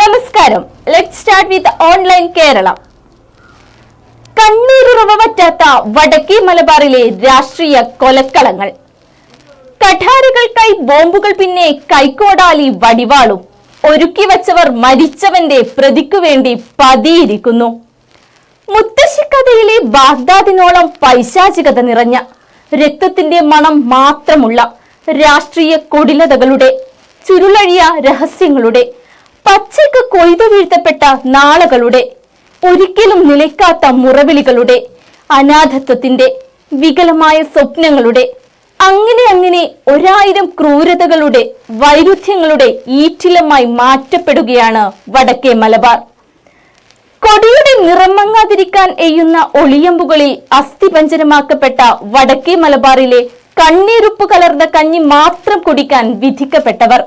നമസ്കാരം. Let start with online Kerala കണ്ണീരുറവ പറ്റാത്ത വടക്കേ മലബാറിലെ രാഷ്ട്രീയ കൊലക്കളങ്ങൾ. കഠാരകൾക്കായി ബോംബുകൾ പിന്നെ കൈക്കോടാലി വടിവാളും. ഒരുക്കി വച്ചവർ മരിച്ചവന്റെ പ്രതിക്കു വേണ്ടി പതിയിരിക്കുന്നു. മുത്തശ്ശിക്കഥയിലെ ബാഗ്ദാദിനോളം പൈശാചികത നിറഞ്ഞ രക്തത്തിന്റെ മണം മാത്രമുള്ള രാഷ്ട്രീയ കൊടിലതകളുടെ ചുരുളഴിയ രഹസ്യങ്ങളുടെ പച്ചയ്ക്ക് കൊയ്തു വീഴ്ത്തപ്പെട്ട നാളകളുടെ ഒരിക്കലും നിലയ്ക്കാത്ത മുറവിളികളുടെ അനാഥത്വത്തിന്റെ വികലമായ സ്വപ്നങ്ങളുടെ അങ്ങനെ അങ്ങനെ ഒരായിരം ക്രൂരതകളുടെ വൈരുദ്ധ്യങ്ങളുടെ ഈറ്റിലമായി മാറ്റപ്പെടുകയാണ് വടക്കേ മലബാർ. കൊടിയുടെ നിറമങ്ങാതിരിക്കാൻ എയ്യുന്ന ഒളിയമ്പുകളിൽ അസ്ഥിപഞ്ചനമാക്കപ്പെട്ട വടക്കേ മലബാറിലെ കണ്ണീരുപ്പ് കലർന്ന കഞ്ഞി മാത്രം കുടിക്കാൻ വിധിക്കപ്പെട്ടവർ.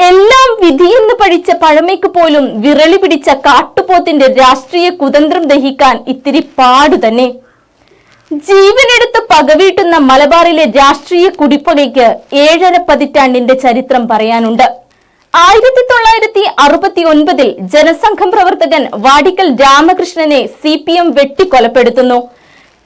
എല്ലാം വിധിയെന്ന് പഠിച്ച പഴമയ്ക്ക് പോലും വിരളി പിടിച്ച കാട്ടുപോത്തിന്റെ രാഷ്ട്രീയ കുതന്ത്രം ദഹിക്കാൻ ഇത്തിരി പാടുതന്നെ ജീവനെടുത്ത് പകവീട്ടുന്ന മലബാറിലെ രാഷ്ട്രീയ കുടിപ്പകയ്ക്ക് ഏഴര പതിറ്റാണ്ടിന്റെ ചരിത്രം പറയാനുണ്ട്. ആയിരത്തി തൊള്ളായിരത്തി അറുപത്തി ഒൻപതിൽ ജനസംഘം പ്രവർത്തകൻ വാടിക്കൽ രാമകൃഷ്ണനെ സി പി എം വെട്ടിക്കൊലപ്പെടുത്തുന്നു.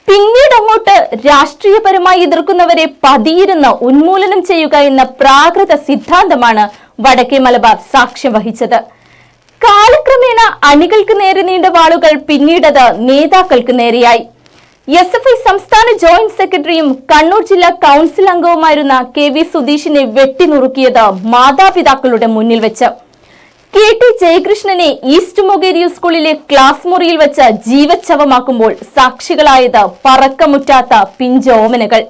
പിന്നീട് അങ്ങോട്ട് രാഷ്ട്രീയപരമായി എതിർക്കുന്നവരെ പതിയിരുന്ന് ഉന്മൂലനം ചെയ്യുക എന്ന പ്രാകൃത സിദ്ധാന്തമാണ് വടക്കേ മലബാർ സാക്ഷ്യം വഹിച്ചത്. കാലക്രമേണ അണികൾക്ക് നേരെ നീണ്ട വാളുകൾ പിന്നീടത് നേതാക്കൾക്ക് നേരെയായി. എസ് എഫ് ഐ സംസ്ഥാന ജോയിന്റ് സെക്രട്ടറിയും കണ്ണൂർ ജില്ലാ കൗൺസിൽ അംഗവുമായിരുന്ന കെ വി സുധീഷിനെ വെട്ടിനുറുക്കിയത് മാതാപിതാക്കളുടെ മുന്നിൽ വെച്ച്. കെ ടി ജയകൃഷ്ണനെ ഈസ്റ്റ് മൊഗേരിയു സ്കൂളിലെ ക്ലാസ് മുറിയിൽ വെച്ച് ജീവച്ഛവമാക്കുമ്പോൾ സാക്ഷികളായത് പറക്കമുറ്റാത്ത പിഞ്ചോമനകൾ.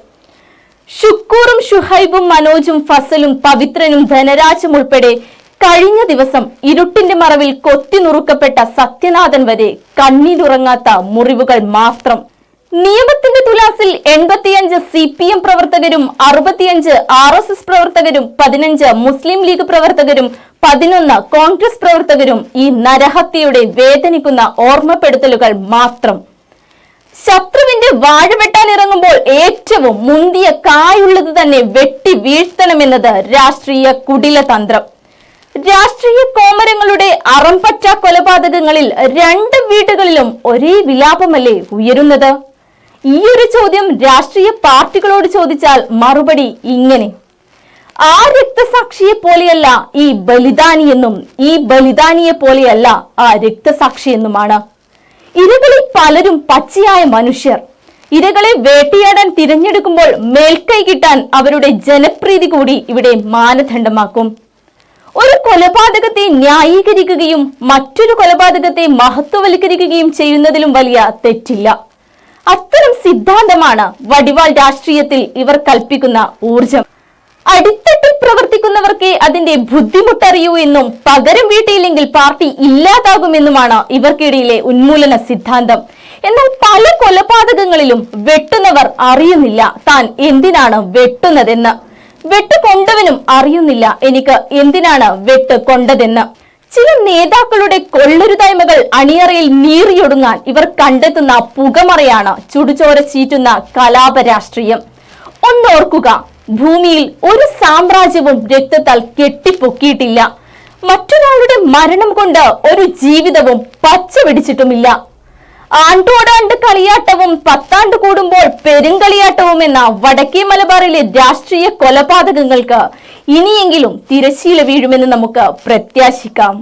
ഷുക്കൂറും ഷുഹൈബും മനോജും ഫസലും പവിത്രനും ധനരാജും ഉൾപ്പെടെ കഴിഞ്ഞ ദിവസം ഇരുട്ടിന്റെ മറവിൽ കൊത്തിനുറുക്കപ്പെട്ട സത്യനാഥൻ വരെ കണ്ണീരുറങ്ങാത്ത മുറിവുകൾ മാത്രം. നിയമത്തിന്റെ തുലാസിൽ എൺപത്തിയഞ്ച് സി പി എം പ്രവർത്തകരും അറുപത്തിയഞ്ച് ആർ എസ് എസ് പ്രവർത്തകരും പതിനഞ്ച് മുസ്ലിം ലീഗ് പ്രവർത്തകരും പതിനൊന്ന് കോൺഗ്രസ് പ്രവർത്തകരും ഈ നരഹത്യയുടെ വേദനിക്കുന്ന ഓർമ്മപ്പെടുത്തലുകൾ മാത്രം. ശത്രുവിന്റെ വാഴ വെട്ടാൻ ഇറങ്ങുമ്പോൾ ഏറ്റവും മുന്തിയ കായുള്ളത് തന്നെ വെട്ടി വീഴ്ത്തണമെന്നത് രാഷ്ട്രീയ കുടില തന്ത്രം. രാഷ്ട്രീയ കോമരങ്ങളുടെ അറംപറ്റ കൊലപാതകങ്ങളിൽ രണ്ട് വീടുകളിലും ഒരേ വിലാപമല്ലേ ഉയരുന്നത്? ഈ ഒരു ചോദ്യം രാഷ്ട്രീയ പാർട്ടികളോട് ചോദിച്ചാൽ മറുപടി ഇങ്ങനെ. ആ രക്തസാക്ഷിയെ പോലെയല്ല ഈ ബലിദാനിയെന്നും ഈ ബലിദാനിയെ പോലെയല്ല ആ രക്തസാക്ഷി എന്നുമാണ് ഇരകളിൽ പലരും പച്ചയായ മനുഷ്യർ. ഇരകളെ വേട്ടയാടാൻ തിരഞ്ഞെടുക്കുമ്പോൾ മേൽക്കൈ കിട്ടാൻ അവരുടെ ജനപ്രീതി കൂടി ഇവിടെ മാനദണ്ഡമാക്കും. ഒരു കൊലപാതകത്തെ ന്യായീകരിക്കുകയും മറ്റൊരു കൊലപാതകത്തെ മഹത്വവൽക്കരിക്കുകയും ചെയ്യുന്നതിലും വലിയ തെറ്റില്ല. അത്തരം സിദ്ധാന്തമാണ് വടിവാൾ രാഷ്ട്രീയത്തിൽ ഇവർ കൽപ്പിക്കുന്ന ഊർജം അടിത്തട്ടിൽ പ്രവർത്തിക്കുന്നവർക്ക് അതിന്റെ ബുദ്ധിമുട്ടറിയൂ എന്നും പകരം വീട്ടിയില്ലെങ്കിൽ പാർട്ടി ഇല്ലാതാകുമെന്നുമാണ് ഇവർക്കിടയിലെ ഉന്മൂലന സിദ്ധാന്തം. എന്നാൽ പല കൊലപാതകങ്ങളിലും വെട്ടുന്നവർ അറിയുന്നില്ല. താൻ എന്തിനാണ് വെട്ടുന്നതെന്ന്. വെട്ട് കൊണ്ടവനും അറിയുന്നില്ല. എനിക്ക് എന്തിനാണ് വെട്ട് കൊണ്ടതെന്ന്. ചില നേതാക്കളുടെ കൊള്ളരുതായ്മകൾ അണിയറയിൽ നീറിയൊടുങ്ങാൻ ഇവർ കണ്ടെത്തുന്ന പുകമറയാണ് ചുടുചോര ചീറ്റുന്ന കലാപ രാഷ്ട്രീയം ഒന്നോർക്കുക ഭൂമിയിൽ ഒരു സാമ്രാജ്യവും രക്തത്താൽ കെട്ടിപ്പൊക്കിയിട്ടില്ല. മറ്റൊരാളുടെ മരണം കൊണ്ട് ഒരു ജീവിതവും പച്ച പിടിച്ചിട്ടുമില്ല. ആണ്ടോടാണ്ട് കളിയാട്ടവും പത്താണ്ട് കൂടുമ്പോൾ പെരുങ്കളിയാട്ടവും എന്ന വടക്കേ മലബാറിലെ രാഷ്ട്രീയ കൊലപാതകങ്ങൾക്ക് ഇനിയെങ്കിലും തിരശീല വീഴുമെന്ന് നമുക്ക് പ്രത്യാശിക്കാം.